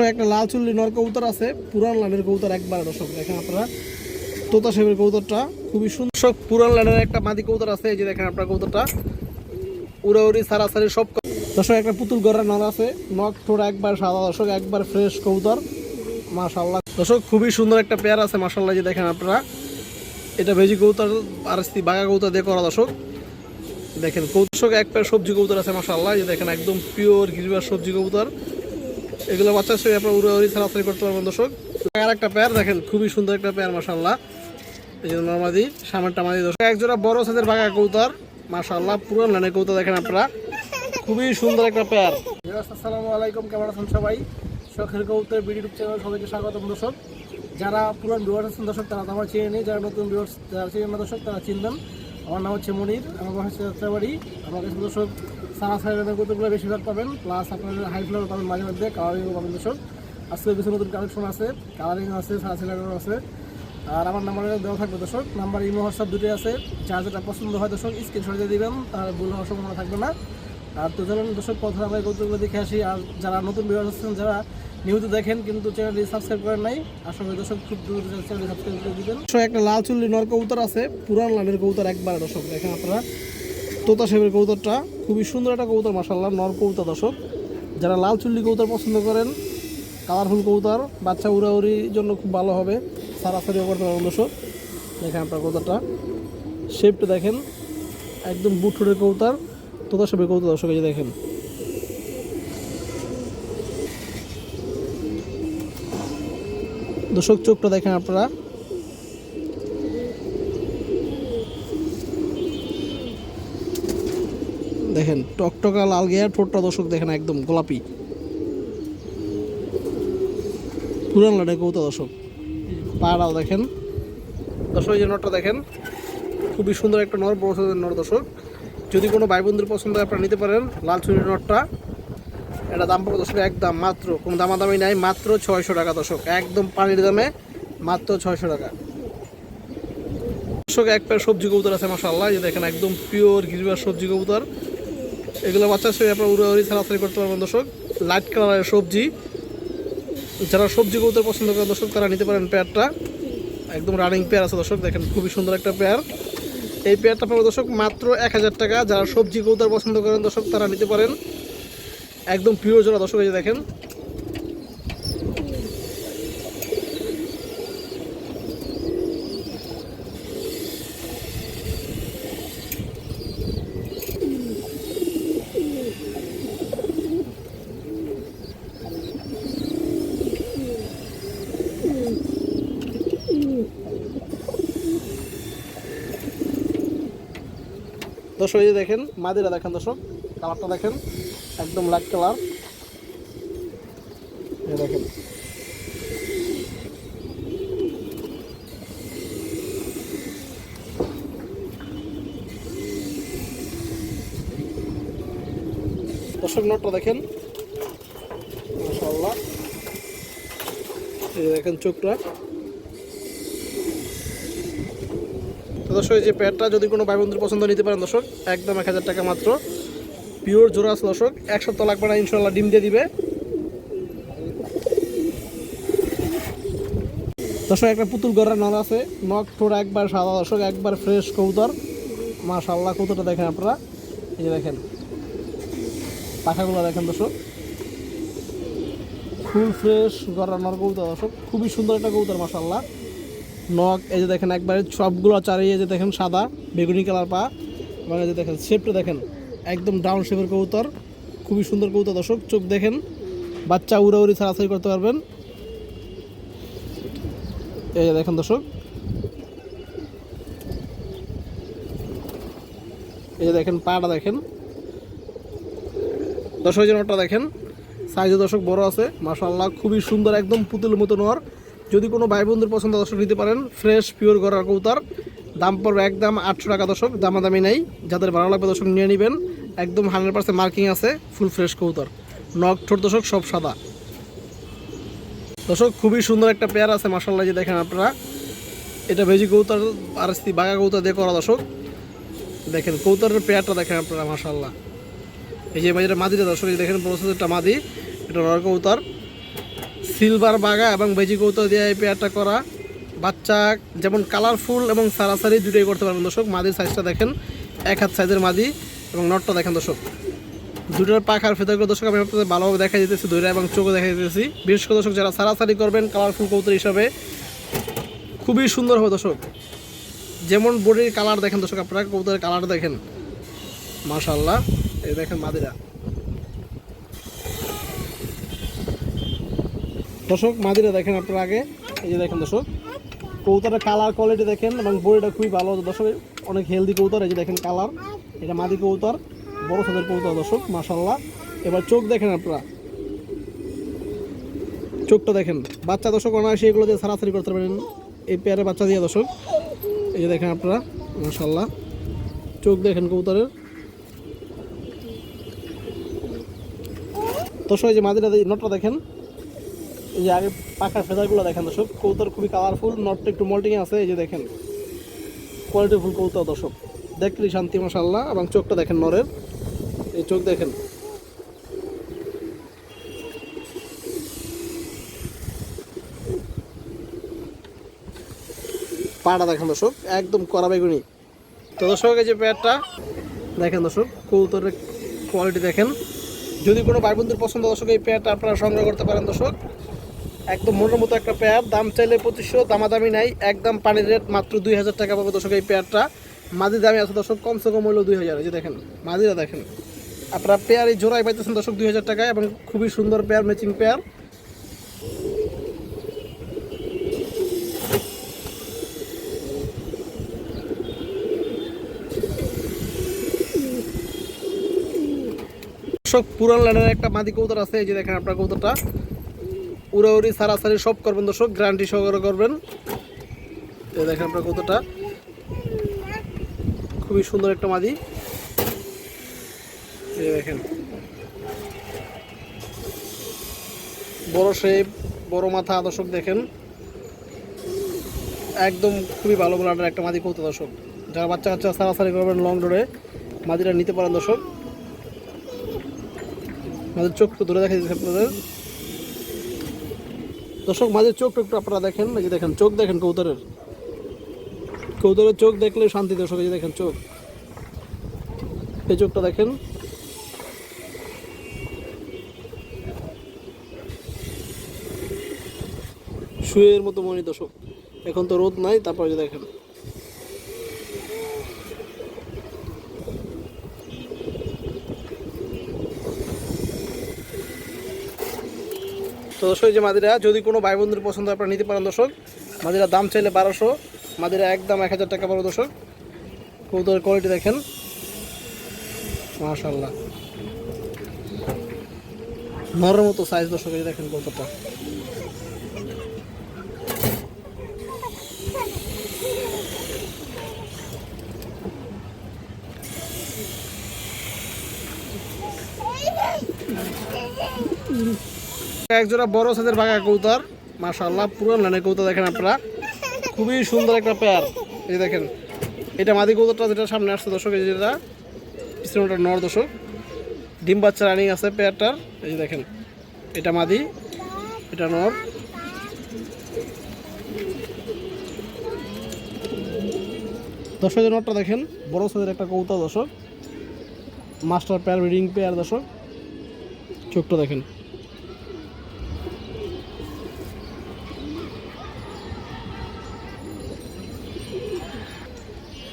দর্শক একটা লাল চুল্লি নর কবুতর আছে পুরান লাইনের কবুতর একবার দর্শক দেখেন আপনারা। তোতা শেপের কবুতরটা খুবই সুন্দর দর্শক, পুরান লাইনের একটা মাদি কবুতর আছে এই যে দেখেন আপনার কবুতরটা। উড়াউড়ি সারাসারি সব দর্শক একটা পুতুল গড়ের নর আছে নখ ঠোঁট একবার সাদা দর্শক একবার ফ্রেশ কবুতর। মাশাল্লাহ দর্শক খুবই সুন্দর একটা পেয়ার আছে মাশাল্লাহ যে দেখেন আপনারা। এটা ভেজি কবুতর আর বাঘা কবুতর দিয়ে করা দর্শক। দেখেন কৌতুক এক পেয়ার সবজি কবুতর আছে মাশাল্লাহ যে দেখেন একদম পিওর গিরিবার সবজি কবুতর। এগুলো বাচ্চার সঙ্গে আপনার উড়ে উড়ি ছাড়াছাড়ি করতে পারবেন, দর্শক। আর একটা পেয়ার দেখেন, খুবই সুন্দর একটা পেয়ার মাশাল্লাহ এই যে নর্মাদি সামনেরটা মাদি দর্শক। একজোড়া বড় সাইজের বাঘা কবুতর মাশাল্লাহ পুরো লাইনের কবুতর দেখেন আপনারা। খুবই সুন্দর একটা পেয়ার আসসালামু আলাইকুম, কেমন আছেন সবাই? শখের কবুতর ইউটিউব চ্যানেল সবাইকে স্বাগতম, দর্শক। যারা পুরান ভিউয়ার্স আছেন, দর্শক, তারা তো আমার চিনে নেই। যারা নতুন ভিউয়ার্স যারা না, দর্শক, তারা চিনবেন। আমার নাম হচ্ছে মনির, আমার বাসা যাত্রাবাড়ি। আমার কাছে, দর্শক সারা সাইডের কতগুলো বেশিরভাগ পাবেন প্লাস আপনাদের হাই ফ্লোর পাবেন মাঝে মধ্যে কালারিংও পাবেন দর্শক। আজকে কিছু নতুন কালেকশন আছে কালারিং আছে, সারা সিলারও আছে। আর আমার নাম্বারে দেওয়া থাকবে দর্শক নাম্বার ইমো হোয়াটসঅ্যাপ দুটোই আছে। যার যেটা পছন্দ হয় দর্শক স্ক্রিনশট দিয়ে দিবেন, তার ভুল হওয়ার সম্ভাবনা থাকবে না। আর তো চলুন দর্শক, প্রথমে আমরা কৌতুকগুলো দেখে আসি। আর যারা নতুন ভিডিও আছেন, যারা নিয়মিত দেখেন, কিন্তু চ্যানেলটি সাবস্ক্রাইব করেন নাই, আশা করি দর্শক খুব দ্রুত চ্যানেলটি সাবস্ক্রাইব করে দিবেন। একটা লাল চুল্লি নর কবুতর আছে, পুরান লালের কবুতর একবার দর্শক, দেখেন আপনারা। তোতা শেপের কবুতরটা, খুবই সুন্দর একটা কবুতর মাসাল্লাহ নর কবুতর দর্শক। যারা লাল চুল্লি কবুতর পছন্দ করেন কালারফুল কবুতর, বাচ্চা উড়াউড়ির জন্য খুব ভালো হবে। সারাসারিও করতে পারবেন দর্শক, দেখেন আপনার কবুতরটা। শেপটা দেখেন, একদম বুটফুটের কবুতর, তোতা শেপের কবুতর দর্শক, এই দেখেন। দর্শক, চোখটা দেখেন আপনারা। দেখেন, টকটকা লাল গিয়া ঠোঁটটা দর্শক দেখেন একদম গোলাপি। পুরান লাডে কৌতা দর্শক। পাড়াও দেখেন। দর্শক যে নটটা দেখেন, খুবই সুন্দর একটা নর, বড় নর দর্শক। যদি কোনো ভাই বন্ধুর পছন্দ হয়, আপনারা নিতে পারেন লাল চুরির নটটা। এটা দাম পড়বে দর্শক একদম মাত্র, কোনো দামাদামি নাই, মাত্র ছয়শো টাকা দর্শক। একদম পানির দামে মাত্র ছয়শো টাকা। দর্শক, এক পেয়ার সবজি কবুতর আছে মাসাল্লাহ যে দেখেন, একদম পিওর গিরিবার সবজি কবুতর। এগুলো বাচ্চা সঙ্গে আপনার উড়ে উড়ি ছাড়াছাড়ি করতে পারবেন দর্শক। লাইট কালারের সবজি। যারা সবজি করতে পছন্দ করেন, দর্শক, তারা নিতে পারেন পেয়ারটা। একদম রানিং পেয়ার আছে দর্শক, দেখেন খুবই সুন্দর একটা পেয়ার এই পেয়ারটা পাবো দর্শক মাত্র এক হাজার টাকা। যারা সবজি কৌতার পছন্দ করেন, দর্শক, তারা নিতে পারেন। একদম পিওর জোড়া দর্শক, এই দেখেন। দর্শক, এই দেখেন, মাদিরা দেখেন দর্শক কালারটা দেখেন, একদম লাইট কালার দেখেন। দর্শক নোটটা দেখেন। মাশাআল্লাহ। এই দেখেন, চোখটা। তো দর্শক, এই যে প্যাডটা যদি কোনো ভাই বন্ধুর পছন্দ নিতে পারেন দর্শক, একদম এক হাজার টাকা মাত্র। পিওর আছে দর্শক এক সপ্তাহ লাগবে না ইনশাল্লাহ ডিম দিয়ে দিবে। দর্শক, একটা পুতুল গড়ের নর আছে। নখ ঠোঁট একবার সাদা দর্শক, একবার ফ্রেশ কবুতর। মাশাল্লাহ কবুতরটা দেখেন আপনারা। এই যে দেখেন, পাখাগুলো দেখেন দর্শক। ফুল ফ্রেশ গড়ার নর কবুতর দর্শক, খুবই সুন্দর একটা কবুতর মাশাল্লাহ নখ, এই যে দেখেন একবারে সবগুলো চারিয়ে যে দেখেন সাদা বেগুনি কালার পা এবং এই যে দেখেন শেপটা দেখেন, একদম ডাউন শেপের কবুতর, খুবই সুন্দর কবুতর দর্শক, চোখ দেখেন, বাচ্চা উড়া উড়াউড়ি ছাড়াছাড়ি করতে পারবেন। এই যে দেখেন দর্শক, এই যে দেখেন পাটা দেখেন যে নটটা দেখেন সাইজে দর্শক বড় আছে মাশাল্লাহ খুবই সুন্দর, একদম পুতুল মতো নর যদি কোনো ভাই বন্ধুর পছন্দ দর্শক নিতে পারেন ফ্রেশ পিওর গড়ার কৌতার দাম পড়বে একদম আটশো টাকা দর্শক, দামাদামি নেই। যাদের ভালো লাগবে দর্শক নিয়ে নেবেন, একদম হান্ড্রেড পার্সেন্ট মার্কিং আছে ফুল ফ্রেশ কৌতার নখ ঠোঁট দর্শক সব সাদা। দর্শক, খুবই সুন্দর একটা পেয়ার আছে মাসাল্লাহ যে দেখেন আপনারা। এটা ভেজি কৌতার আর বাঘা কৌতার দিয়ে করা দর্শক। দেখেন কৌতারের পেয়ারটা দেখেন আপনারা মাসাল্লাহ এই যে যেটা মাদিটা দর্শক দেখেন প্রসেসরটা মাদি এটা রয় কৌতার সিলভার বাগা এবং বেজি কৌতো দিয়ে এই পেয়ারটা করা। বাচ্চা যেমন কালারফুল এবং সারাসারি দুটোই করতে পারবেন দর্শক। মাদির সাইজটা দেখেন, এক হাত সাইজের মাদি এবং নটটা দেখেন দর্শক। দুটোর পাখার ফেদারগুলো দর্শক, আমি আপনাদের ভালোভাবে দেখা দিতেছি দইরা এবং চোখে দেখা দিতেছি। বিশেষ করে দর্শক, যারা সারাসারি করবেন কালারফুল কৌতুর হিসাবে, খুবই সুন্দর হবে দর্শক। যেমন বডির কালার দেখেন দর্শক আপনারা কবুতরের কালার দেখেন। মাশাল্লাহ এই দেখেন মাদিরা। দর্শক, মাদিরা দেখেন আপনারা আগে। এই যে দেখেন দর্শক কৌতারের কালার কোয়ালিটি দেখেন এবং বডিটা খুবই ভালো। দর্শক, অনেক হেলদি কৌতার, এই যে দেখেন কালার। এটা মাদি কৌতার, বড় সাদের কৌতার দর্শক মাশাল্লাহ এবার চোখ দেখেন আপনারা। চোখটা দেখেন। বাচ্চা দর্শক, অনায়াসে এগুলো দিয়ে সারাসারি করতে পারেন। এই পেয়ারে বাচ্চা দিয়ে দর্শক। এই যে দেখেন আপনারা মাশাল্লাহ চোখ দেখেন কবুতরের দর্শক, এই যে মাদিরা নটটা দেখেন। এই যে আগে পাখার ফেদারগুলো দেখেন দর্শক কৌতর খুবই কালারফুল নটটা একটু মল্টিং আছে, এই যে দেখেন। কোয়ালিটিফুল কৌতর দর্শক। দেখলি শান্তি মাশাল্লাহ এবং চোখটা দেখেন নরের। এই চোখ দেখেন। পাটা দেখেন দর্শক, একদম কড়া বেগুনি। তো দর্শক, এই যে পেয়ারটা, দেখেন দর্শক কৌতরের কোয়ালিটি দেখেন। যদি কোনো ভাই বন্ধুর পছন্দ দর্শক, এই পেয়ারটা আপনারা সংগ্রহ করতে পারেন দর্শক। একদম মনের মতো একটা পেয়ার। দাম চাইলে পঁচিশশো, দামাদামি নাই। একদম পানির রেট মাত্র দুই হাজার টাকা পাবে দর্শক এই পেয়ারটা। মাঝি দামে আছে দর্শক কমসে কম হইল দুই হাজার। এই যে দেখেন, মাঝিরা দেখেন। আপনারা পেয়ার এই জোড়ায় পাইতেছেন দর্শক দুই হাজার টাকায় এবং খুবই সুন্দর পেয়ার ম্যাচিং পেয়ার। দর্শক, পুরান লাইনের একটা মাদি কৌতর আছে। এই যে দেখেন আপনার কৌতরটা উড়াউড়ি, সারাসারি সব করবেন দর্শক গ্যারান্টি সহকারে করবেন। এই দেখেন আপনার কতটা। খুবই সুন্দর একটা মাদি। দেখেন। বড় শেপ বড় মাথা, দর্শক দেখেন। একদম খুবই ভালো ব্লাডের একটা মাদি কৌতো দর্শক। যারা বাচ্চা কাচ্চা সারাসারি করবেন লং ডোরে মাদিটা নিতে পারেন দর্শক। মাঝের চোখ ধরে দেখা দিচ্ছে আপনাদের। দর্শক, মাঝে চোখ একটু আপনারা দেখেন নাকি দেখেন, চোখ দেখেন কৌতরের কৌতরের চোখ দেখলে শান্তি দর্শক, এই যে দেখেন চোখ। এই চোখটা দেখেন। শুয়ের মতো মনি দর্শক। এখন তো রোদ নাই, তারপরে দেখেন। তো দর্শক যে মাদিরা, যদি কোনো ভাই বন্ধুর পছন্দ আপনারা নিতে পারেন দর্শক। মাদিরা দাম চাইলে বারোশো, মাদিরা একদম এক হাজার টাকা পড়ো দর্শক। কৌতরের কোয়ালিটি দেখেন। মাশাল্লাহ নরের মতো সাইজ দর্শক দেখেন কৌতরটা একজোড়া বড় সাইজের বাঘা কৌতার মাশাল্লাহ পুরো লাইনের কৌতা দেখেন আপনারা। খুবই সুন্দর একটা পেয়ার এই দেখেন, এটা মাদি কৌতারটা যেটা সামনে আসছে দর্শক, এই যেটা পিছনে ওটা নর দর্শক। ডিম বাচ্চা রানিং আছে পেয়ারটার এই দেখেন, এটা মাদি, এটা নর। দর্শকের নরটা দেখেন, বড় সাইজের একটা কৌতা দর্শক। মাস্টার পেয়ার রিং পেয়ার দর্শক। চোখটা দেখেন।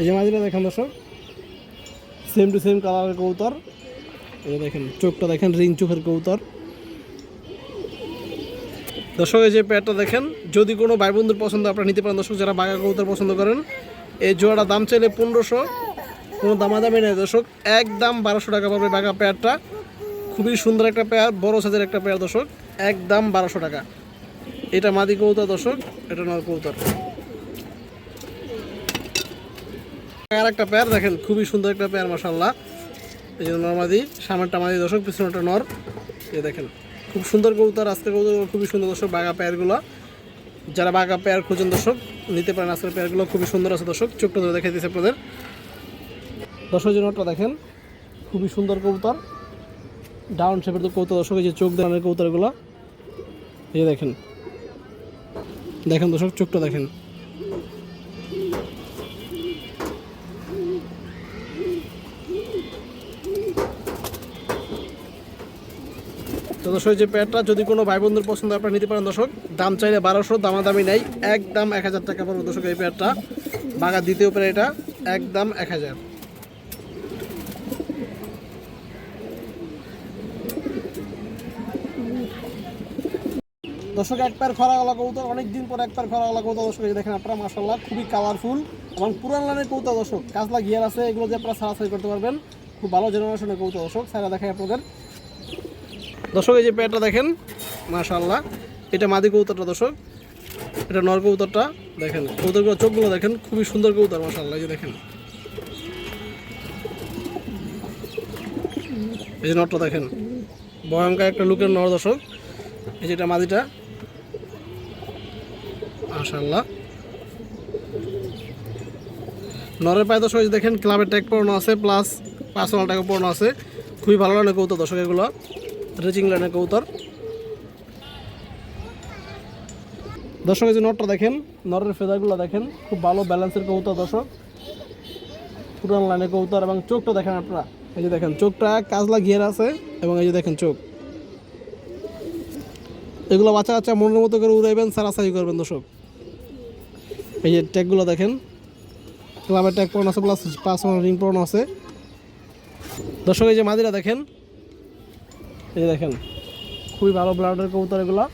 এই যে মাঝিটা দেখেন দর্শক সেম টু সেম কালারের কৌতর এই দেখেন, চোখটা দেখেন, রিং চোখের কৌতর দর্শক, এই যে প্যাডটা দেখেন, যদি কোনো ভাই বন্ধুর পছন্দ, আপনারা নিতে পারেন। দর্শক, যারা বাঘা কৌতর পছন্দ করেন, এই জোড়াটা দাম চাইলে পনেরোশো। কোনো দামাদামি নেই দর্শক, একদম বারোশো টাকা পাবে বাঘা পেয়ারটা। খুবই সুন্দর একটা পেয়ার, বড় সাইজের একটা পেয়ার দর্শক, একদম বারোশো টাকা। এটা মাদি কৌতর দর্শক, এটা নয় কৌতর আর একটা পেয়ার দেখেন, খুবই সুন্দর একটা পেয়ার মাসাল্লাহ এই যে নর্মাদি সামনেরটা মাদি দর্শক পিছনেটা নর। এই দেখেন, খুব সুন্দর কবুতর আজকের কবুতর খুবই সুন্দর দর্শক, বাঘা পেয়ারগুলো যারা বাঘা পেয়ার খুঁজেন দর্শক, নিতে পারেন আজকের পেয়ারগুলো খুবই সুন্দর আছে দর্শক, চোখটা ধরে দেখে দিয়েছে আপনাদের। দর্শক যে নটটা দেখেন, খুবই সুন্দর কবুতর। ডাউন শেপের তো কৌতর দর্শক, এই যে চোখ দানের কৌতরগুলো এই দেখেন দেখেন দর্শক, চোখটা দেখেন। দর্শক যে প্যাডটা যদি কোনো ভাই বন্ধুর পছন্দ আপনারা নিতে পারেন দর্শক। দাম চাইলে বারোশো, দামাদামি নেই। একদম এক হাজার টাকা পড়বে দর্শক, এই প্যাডটা বাগা দ্বিতীয় প্যাড এটা, একদম এক হাজার। দর্শক, এক পায়ের খরা গলা কৌতর অনেকদিন পর এক পায়ের খরা গলা কৌতর দর্শক দেখেন আপনারা মাসাল্লাহ খুবই কালারফুল এবং পুরান লাইনের কৌতা দর্শক। কাজলা গিয়ার আছে, এগুলো দিয়ে আপনারা সারাসারি করতে পারবেন। খুব ভালো জেনারেশনের কৌতা দর্শক সারা দেখায় আপনাদের। দর্শক, এই যে পেয়ারটা দেখেন মাশাল্লাহ এটা মাদি কৌতারটা দর্শক। এটা নর কৌতারটা দেখেন। কৌতারগুলো চোখগুলো দেখেন, খুবই সুন্দর কৌতার মাশাল্লাহ এই যে দেখেন। এই যে নরটা দেখেন। ভয়ঙ্কর একটা লুকের নর, দর্শক। এই যে এটা মাদিটা। মাশাল্লাহ নরের পায়ে দর্শক দেখেন, ক্লাবের ট্যাগ পড়ানো আছে প্লাস পার্সোনাল ট্যাগ পড়ানো আছে। খুবই ভালো লাগে কৌতার দর্শক, এগুলো। রেজিং লাইনের কৌতার দর্শক, এই যে নটটা দেখেন নরের ফেদারগুলো দেখেন, খুব ভালো ব্যালেন্সের কৌতার দর্শক। পুরান লাইনের কৌতার এবং চোখটা দেখেন আপনারা। এই যে দেখেন, চোখটা কাজলা ঘিয়ার আছে এবং এই যে দেখেন চোখ। এগুলো বাচ্চা বাচ্চা মনের মতো করে উড়াইবেন, সারাসারি করবেন দর্শক। এই যে ট্যাগগুলো দেখেন ক্লাবের ট্যাগ পড়ানো আছে, প্লাস পাঁচ রিং পড়ানো আছে। দর্শক, এই যে মাদিরা দেখেন এই দেখেন, খুবই ভালো ব্লাডের কবুতর এগুলো।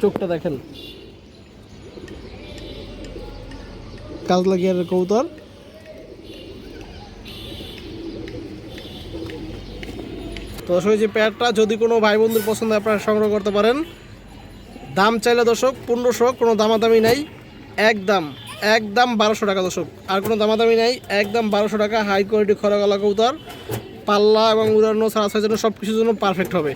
চোখটা দেখেন। কাজলা গিয়ারের কবুতর। তো দর্শক যে প্যাডটা যদি কোনো ভাই বন্ধুর পছন্দ, আপনারা সংগ্রহ করতে পারেন। দাম চাইলে দর্শক, পনেরোশো, কোনো দামাদামি নাই। একদম একদম বারোশো টাকা দর্শক। আর কোনো দামাদামি নাই, একদম বারোশো টাকা হাই কোয়ালিটি খরা গলা কৌতার পাল্লা এবং উড়ানো সারা সাজানো সব কিছুর জন্য পারফেক্ট হবে।